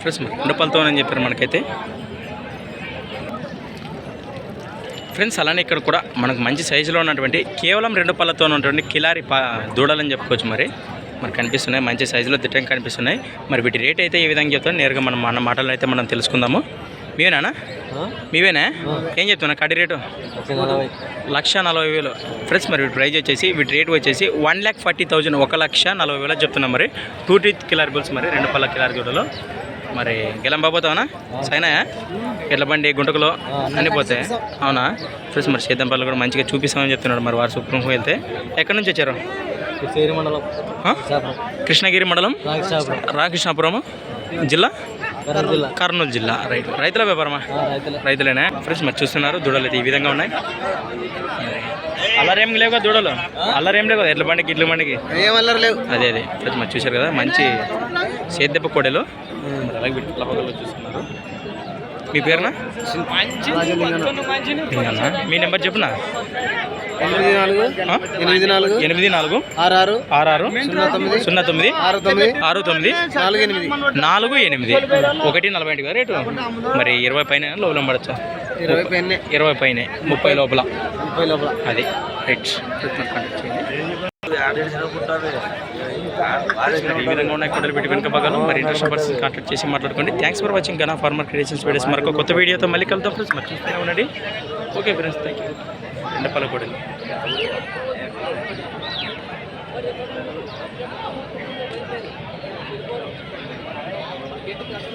Friends రెండు అని చెప్పారు మనకైతే. ఫ్రెండ్స్ అలానే ఇక్కడ కూడా మనకు మంచి సైజులో ఉన్నటువంటి కేవలం రెండు పళ్ళతో ఉన్నటువంటి కిలారి పా దూడలని చెప్పుకోవచ్చు మరి. మనకు కనిపిస్తున్నాయి మంచి సైజులో దిట్టంగా కనిపిస్తున్నాయి. మరి వీటి రేట్ అయితే ఏ విధంగా చెప్తాను నేరుగా మనం మన మాటలు అయితే మనం తెలుసుకుందాము. మీవేనా? మీవేనా? ఏం చెప్తున్నా కడి రేటు? లక్ష నలభై. వేలు. ఫ్రెండ్స్ మరి వీటి ప్రైజ్ వచ్చేసి వీటి రేట్ వచ్చేసి వన్ ల్యాక్ ఫార్టీ థౌజండ్ ఒక లక్ష నలభై వేలు చెప్తున్నాం మరి. టూ టీత్ కిలార్ బుల్స్ మరి రెండు పళ్ళ కిలార్ దూడలు మరి గెలం బాబోతావనా? సైనాయా? ఎట్ల బండి గుంటకులో అన్నీ పోతాయి అవునా? ఫ్రెండ్స్ మరి సేద్యం పళ్ళు కూడా మంచిగా చూపిస్తామని చెప్తున్నాడు మరి వారు సుప్రీంకి వెళ్తే. ఎక్కడి నుంచి వచ్చారు? చేరి మండలం? కృష్ణగిరి మండలం? రాక్షాపురం రామకృష్ణాపురం జిల్లా? కర్నూలు జిల్లా. రైట్. రైతుల వ్యాపారమా? రైతులే. రైతులేనా? ఫ్రెండ్స్ మరి చూస్తున్నారు దూడలు అయితే ఈ విధంగా ఉన్నాయి. అల్లరేం లేవు కదా దూడలు? అల్లరేం లేవు కదా? ఎడ్ల బండికి ఇడ్ల బండికి? లేవు. అదే అదే. ఫ్రెండ్స్ మరి చూశారు కదా మంచి సేద్దెప్ప కోడెలు. అలాగే చూస్తున్నారు మీ పేరునా. మీ నెంబర్ చెప్పునా? ఎనిమిది నాలుగు? ఎనిమిది నాలుగు ఎనిమిది నాలుగు ఆరు ఆరు ఆరు ఆరు సున్నా తొమ్మిది సున్నా తొమ్మిది ఆరు తొమ్మిది ఆరు తొమ్మిది నాలుగు ఎనిమిది. నాలుగు ఎనిమిది. ఒకటి నలభై ఐదు కదా రేటు? మరి ఇరవై పైన లోపల పడచ్చు. ఇరవై పెన్నే ఇరవై పైన ముప్పై లోపల. ముప్పై లోపల. అది. రైట్. ఈ విధంగా ఉన్నాయి కొడలు పెట్టి వెనుక భాగాలు మరి ఇంట్రెస్ట్ పర్సన్ కాంటాక్ట్ చేసి మాట్లాడుకోండి thanks for watching Gana farmer creations videos మరొక కొత్త వీడియోతో మళ్ళీ కలుద్దాం ఫ్రెండ్స్ మరి చూస్తూనే ఉండండి ఓకే ఫ్రెండ్స్ థ్యాంక్ యూ ఎండపల్లకూడదు